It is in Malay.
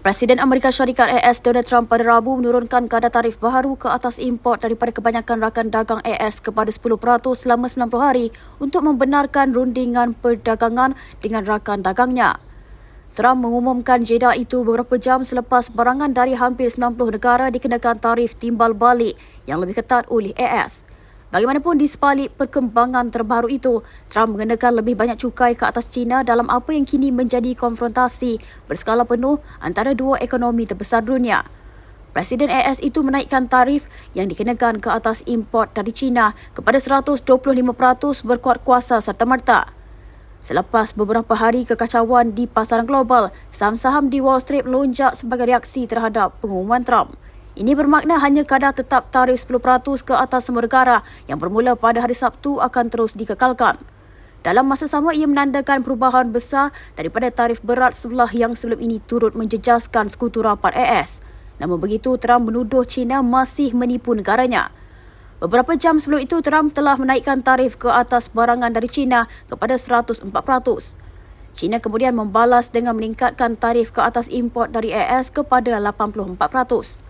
Presiden Amerika Syarikat AS Donald Trump pada Rabu menurunkan kadar tarif baharu ke atas import daripada kebanyakan rakan dagang AS kepada 10% selama 90 hari untuk membenarkan rundingan perdagangan dengan rakan dagangnya. Trump mengumumkan jeda itu beberapa jam selepas barangan dari hampir 90 negara dikenakan tarif timbal balik yang lebih ketat oleh AS. Bagaimanapun di sebalik perkembangan terbaru itu, Trump mengenakan lebih banyak cukai ke atas China dalam apa yang kini menjadi konfrontasi berskala penuh antara dua ekonomi terbesar dunia. Presiden AS itu menaikkan tarif yang dikenakan ke atas import dari China kepada 125% berkuat kuasa serta-merta. Selepas beberapa hari kekacauan di pasaran global, saham-saham di Wall Street melonjak sebagai reaksi terhadap pengumuman Trump. Ini bermakna hanya kadar tetap tarif 10% ke atas semua negara yang bermula pada hari Sabtu akan terus dikekalkan. Dalam masa sama, ia menandakan perubahan besar daripada tarif berat sebelah yang sebelum ini turut menjejaskan sekutu rapat AS. Namun begitu, Trump menuduh China masih menipu negaranya. Beberapa jam sebelum itu, Trump telah menaikkan tarif ke atas barangan dari China kepada 104%. China kemudian membalas dengan meningkatkan tarif ke atas import dari AS kepada 84%.